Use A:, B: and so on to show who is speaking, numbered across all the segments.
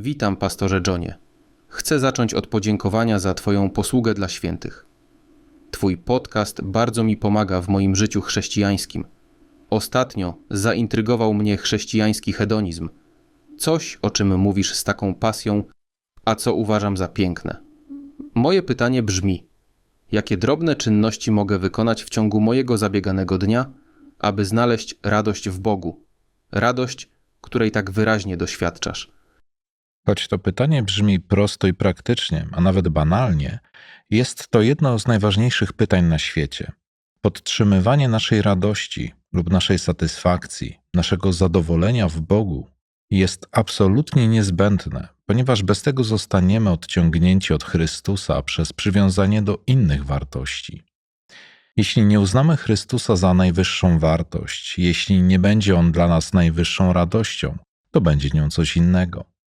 A: Witam, pastorze Johnie. Chcę zacząć od podziękowania za Twoją posługę dla świętych. Twój podcast bardzo mi pomaga w moim życiu chrześcijańskim. Ostatnio zaintrygował mnie chrześcijański hedonizm. Coś, o czym mówisz z taką pasją, a co uważam za piękne. Moje pytanie brzmi: jakie drobne czynności mogę wykonać w ciągu mojego zabieganego dnia, aby znaleźć radość w Bogu? Radość, której tak wyraźnie doświadczasz.
B: Choć to pytanie brzmi prosto i praktycznie, a nawet banalnie, jest to jedno z najważniejszych pytań na świecie. Podtrzymywanie naszej radości lub naszej satysfakcji, naszego zadowolenia w Bogu jest absolutnie niezbędne, ponieważ bez tego zostaniemy odciągnięci od Chrystusa przez przywiązanie do innych wartości. Jeśli nie uznamy Chrystusa za najwyższą wartość, jeśli nie będzie On dla nas najwyższą radością, to będzie nią coś innego.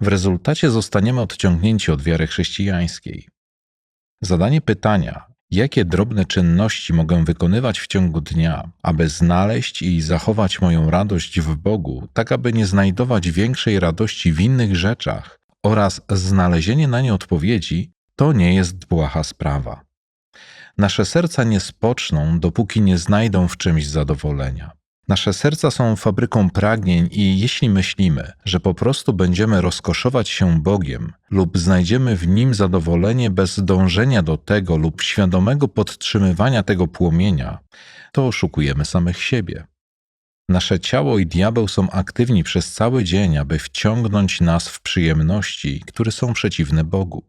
B: W rezultacie zostaniemy odciągnięci od wiary chrześcijańskiej. Zadanie pytania, jakie drobne czynności mogę wykonywać w ciągu dnia, aby znaleźć i zachować moją radość w Bogu, tak aby nie znajdować większej radości w innych rzeczach, oraz znalezienie na nie odpowiedzi, to nie jest błaha sprawa. Nasze serca nie spoczną, dopóki nie znajdą w czymś zadowolenia. Nasze serca są fabryką pragnień i jeśli myślimy, że po prostu będziemy rozkoszować się Bogiem lub znajdziemy w Nim zadowolenie bez dążenia do tego lub świadomego podtrzymywania tego płomienia, to oszukujemy samych siebie. Nasze ciało i diabeł są aktywni przez cały dzień, aby wciągnąć nas w przyjemności, które są przeciwne Bogu.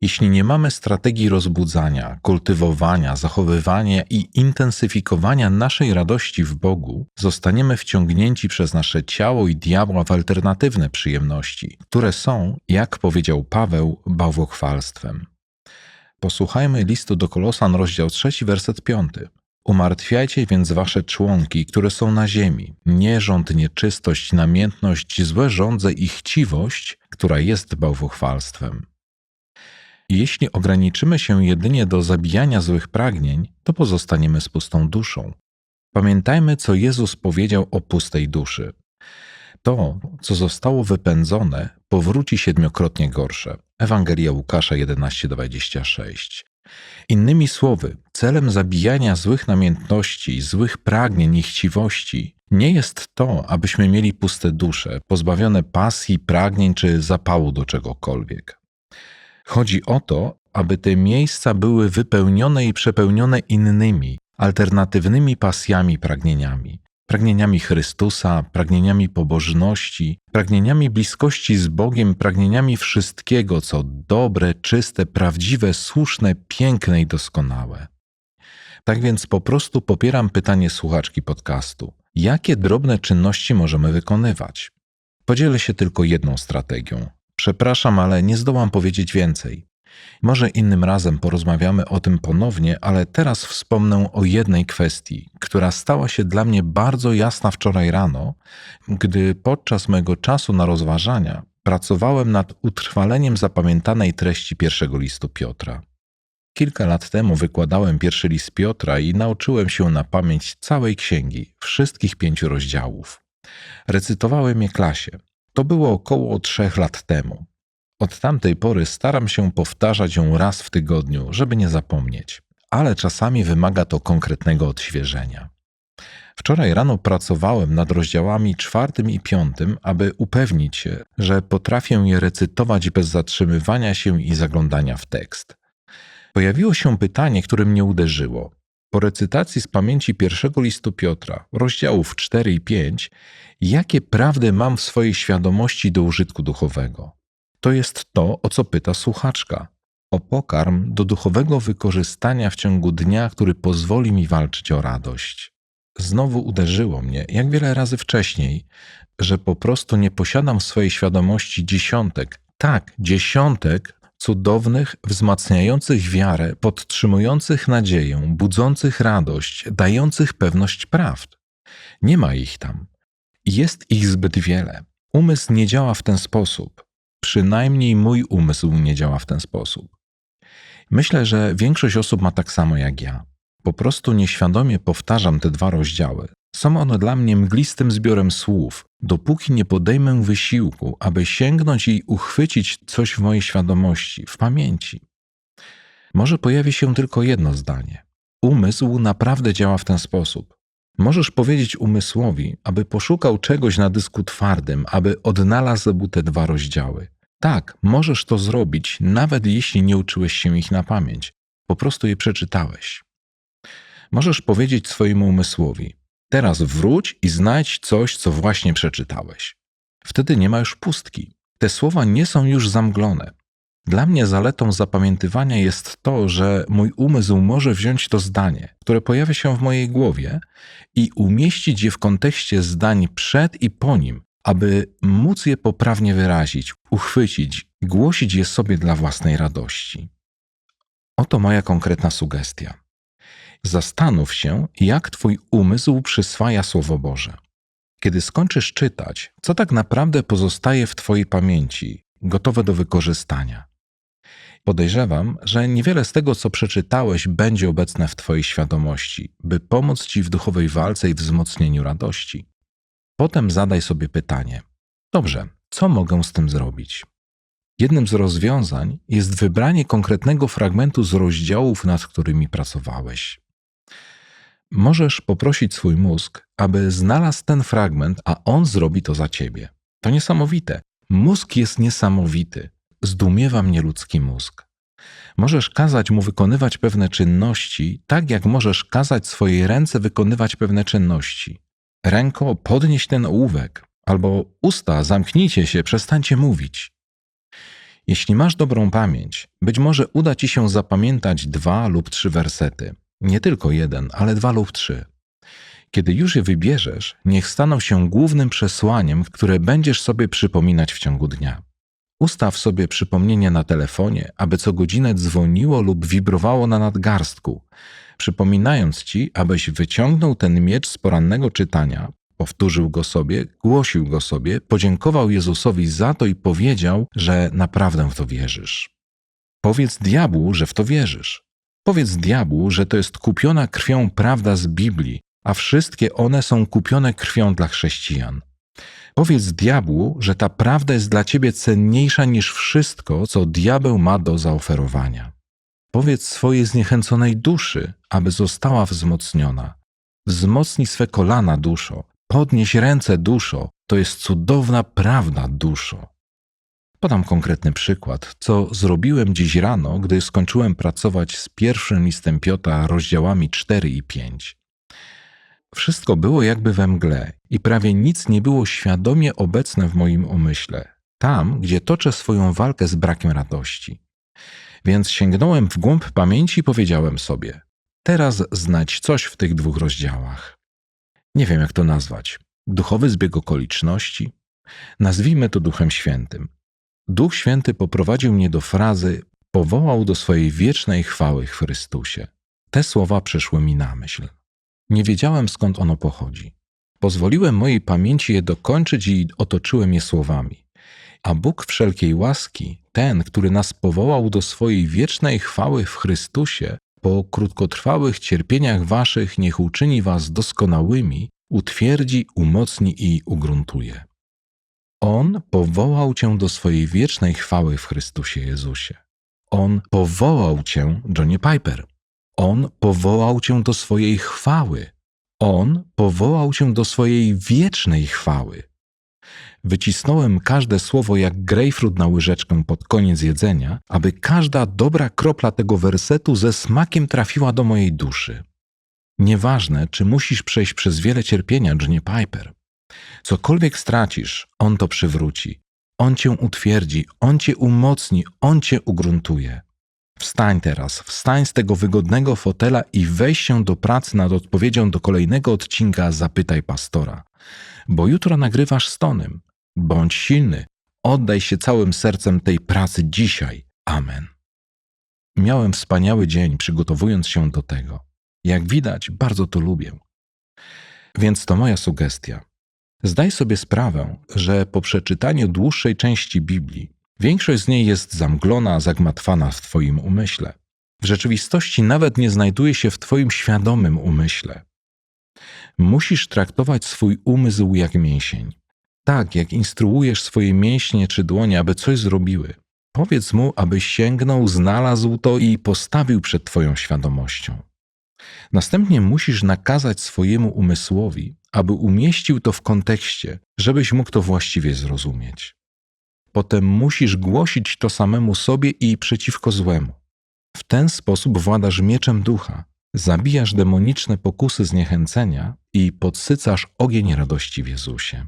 B: Jeśli nie mamy strategii rozbudzania, kultywowania, zachowywania i intensyfikowania naszej radości w Bogu, zostaniemy wciągnięci przez nasze ciało i diabła w alternatywne przyjemności, które są, jak powiedział Paweł, bałwochwalstwem. Posłuchajmy listu do Kolosan, rozdział 3, werset 5. Umartwiajcie więc wasze członki, które są na ziemi, nierząd, nieczystość, namiętność, złe żądze i chciwość, która jest bałwochwalstwem. Jeśli ograniczymy się jedynie do zabijania złych pragnień, to pozostaniemy z pustą duszą. Pamiętajmy, co Jezus powiedział o pustej duszy. To, co zostało wypędzone, powróci siedmiokrotnie gorsze. Ewangelia Łukasza 11:26. Innymi słowy, celem zabijania złych namiętności, złych pragnień i chciwości nie jest to, abyśmy mieli puste dusze, pozbawione pasji, pragnień czy zapału do czegokolwiek. Chodzi o to, aby te miejsca były wypełnione i przepełnione innymi, alternatywnymi pasjami, pragnieniami. Pragnieniami Chrystusa, pragnieniami pobożności, pragnieniami bliskości z Bogiem, pragnieniami wszystkiego, co dobre, czyste, prawdziwe, słuszne, piękne i doskonałe. Tak więc po prostu popieram pytanie słuchaczki podcastu: jakie drobne czynności możemy wykonywać? Podzielę się tylko jedną strategią. Przepraszam, ale nie zdołam powiedzieć więcej. Może innym razem porozmawiamy o tym ponownie, ale teraz wspomnę o jednej kwestii, która stała się dla mnie bardzo jasna wczoraj rano, gdy podczas mego czasu na rozważania pracowałem nad utrwaleniem zapamiętanej treści pierwszego listu Piotra. Kilka lat temu wykładałem pierwszy list Piotra i nauczyłem się na pamięć całej księgi, wszystkich pięciu rozdziałów. Recytowałem je klasie. To było około trzech lat temu. Od tamtej pory staram się powtarzać ją raz w tygodniu, żeby nie zapomnieć, ale czasami wymaga to konkretnego odświeżenia. Wczoraj rano pracowałem nad rozdziałami czwartym i piątym, aby upewnić się, że potrafię je recytować bez zatrzymywania się i zaglądania w tekst. Pojawiło się pytanie, które mnie uderzyło. Po recytacji z pamięci pierwszego listu Piotra, rozdziałów 4 i 5, jakie prawdy mam w swojej świadomości do użytku duchowego? To jest to, o co pyta słuchaczka. O pokarm do duchowego wykorzystania w ciągu dnia, który pozwoli mi walczyć o radość. Znowu uderzyło mnie, jak wiele razy wcześniej, że po prostu nie posiadam w swojej świadomości dziesiątek, tak, dziesiątek cudownych, wzmacniających wiarę, podtrzymujących nadzieję, budzących radość, dających pewność prawd. Nie ma ich tam. Jest ich zbyt wiele. Umysł nie działa w ten sposób. Przynajmniej mój umysł nie działa w ten sposób. Myślę, że większość osób ma tak samo jak ja. Po prostu nieświadomie powtarzam te dwa rozdziały, Są one dla mnie mglistym zbiorem słów, dopóki nie podejmę wysiłku, aby sięgnąć i uchwycić coś w mojej świadomości, w pamięci. Może pojawi się tylko jedno zdanie. Umysł naprawdę działa w ten sposób. Możesz powiedzieć umysłowi, aby poszukał czegoś na dysku twardym, aby odnalazł te dwa rozdziały. Tak, możesz to zrobić, nawet jeśli nie uczyłeś się ich na pamięć. Po prostu je przeczytałeś. Możesz powiedzieć swojemu umysłowi: Teraz wróć i znajdź coś, co właśnie przeczytałeś. Wtedy nie ma już pustki. Te słowa nie są już zamglone. Dla mnie zaletą zapamiętywania jest to, że mój umysł może wziąć to zdanie, które pojawia się w mojej głowie i umieścić je w kontekście zdań przed i po nim, aby móc je poprawnie wyrazić, uchwycić, głosić je sobie dla własnej radości. Oto moja konkretna sugestia. Zastanów się, jak Twój umysł przyswaja Słowo Boże. Kiedy skończysz czytać, co tak naprawdę pozostaje w Twojej pamięci, gotowe do wykorzystania. Podejrzewam, że niewiele z tego, co przeczytałeś, będzie obecne w Twojej świadomości, by pomóc Ci w duchowej walce i wzmocnieniu radości. Potem zadaj sobie pytanie: Dobrze, co mogę z tym zrobić? Jednym z rozwiązań jest wybranie konkretnego fragmentu z rozdziałów, nad którymi pracowałeś. Możesz poprosić swój mózg, aby znalazł ten fragment, a on zrobi to za ciebie. To niesamowite. Mózg jest niesamowity. Zdumiewa mnie ludzki mózg. Możesz kazać mu wykonywać pewne czynności, tak jak możesz kazać swojej ręce wykonywać pewne czynności. Ręko, podnieś ten ołówek, albo usta, zamknijcie się, przestańcie mówić. Jeśli masz dobrą pamięć, być może uda ci się zapamiętać dwa lub trzy wersety. Nie tylko jeden, ale dwa lub trzy. Kiedy już je wybierzesz, niech staną się głównym przesłaniem, które będziesz sobie przypominać w ciągu dnia. Ustaw sobie przypomnienie na telefonie, aby co godzinę dzwoniło lub wibrowało na nadgarstku, przypominając ci, abyś wyciągnął ten miecz z porannego czytania, powtórzył go sobie, głosił go sobie, podziękował Jezusowi za to i powiedział, że naprawdę w to wierzysz. Powiedz diabłu, że w to wierzysz. Powiedz diabłu, że to jest kupiona krwią prawda z Biblii, a wszystkie one są kupione krwią dla chrześcijan. Powiedz diabłu, że ta prawda jest dla ciebie cenniejsza niż wszystko, co diabeł ma do zaoferowania. Powiedz swojej zniechęconej duszy, aby została wzmocniona. Wzmocnij swe kolana, duszo. Podnieś ręce, duszo. To jest cudowna prawda, duszo. Podam konkretny przykład, co zrobiłem dziś rano, gdy skończyłem pracować z pierwszym listem Piotra, rozdziałami 4 i 5. Wszystko było jakby we mgle i prawie nic nie było świadomie obecne w moim umyśle, tam, gdzie toczę swoją walkę z brakiem radości. Więc sięgnąłem w głąb pamięci i powiedziałem sobie: Teraz znajdź coś w tych dwóch rozdziałach. Nie wiem, jak to nazwać. Duchowy zbieg okoliczności? Nazwijmy to Duchem Świętym. Duch Święty poprowadził mnie do frazy: Powołał do swojej wiecznej chwały w Chrystusie. Te słowa przyszły mi na myśl. Nie wiedziałem skąd ono pochodzi. Pozwoliłem mojej pamięci je dokończyć i otoczyłem je słowami. A Bóg wszelkiej łaski, ten, który nas powołał do swojej wiecznej chwały w Chrystusie, po krótkotrwałych cierpieniach waszych niech uczyni was doskonałymi, utwierdzi, umocni i ugruntuje. On powołał cię do swojej wiecznej chwały w Chrystusie Jezusie. On powołał cię, Johnny Piper. On powołał cię do swojej chwały. On powołał cię do swojej wiecznej chwały. Wycisnąłem każde słowo jak grejpfrut na łyżeczkę pod koniec jedzenia, aby każda dobra kropla tego wersetu ze smakiem trafiła do mojej duszy. Nieważne, czy musisz przejść przez wiele cierpienia, Johnny Piper. Cokolwiek stracisz, On to przywróci. On cię utwierdzi, On cię umocni, On cię ugruntuje. Wstań teraz, wstań z tego wygodnego fotela i weź się do pracy nad odpowiedzią do kolejnego odcinka Zapytaj Pastora. Bo jutro nagrywasz z Tonem. Bądź silny, oddaj się całym sercem tej pracy dzisiaj. Amen. Miałem wspaniały dzień przygotowując się do tego. Jak widać, bardzo to lubię. Więc to moja sugestia. Zdaj sobie sprawę, że po przeczytaniu dłuższej części Biblii Większość z niej jest zamglona, zagmatwana w Twoim umyśle. W rzeczywistości nawet nie znajduje się w Twoim świadomym umyśle. Musisz traktować swój umysł jak mięsień. Tak, jak instruujesz swoje mięśnie czy dłonie, aby coś zrobiły. Powiedz mu, aby sięgnął, znalazł to i postawił przed Twoją świadomością. Następnie musisz nakazać swojemu umysłowi, aby umieścił to w kontekście, żebyś mógł to właściwie zrozumieć. Potem musisz głosić to samemu sobie i przeciwko złemu. W ten sposób władasz mieczem ducha, zabijasz demoniczne pokusy zniechęcenia i podsycasz ogień radości w Jezusie.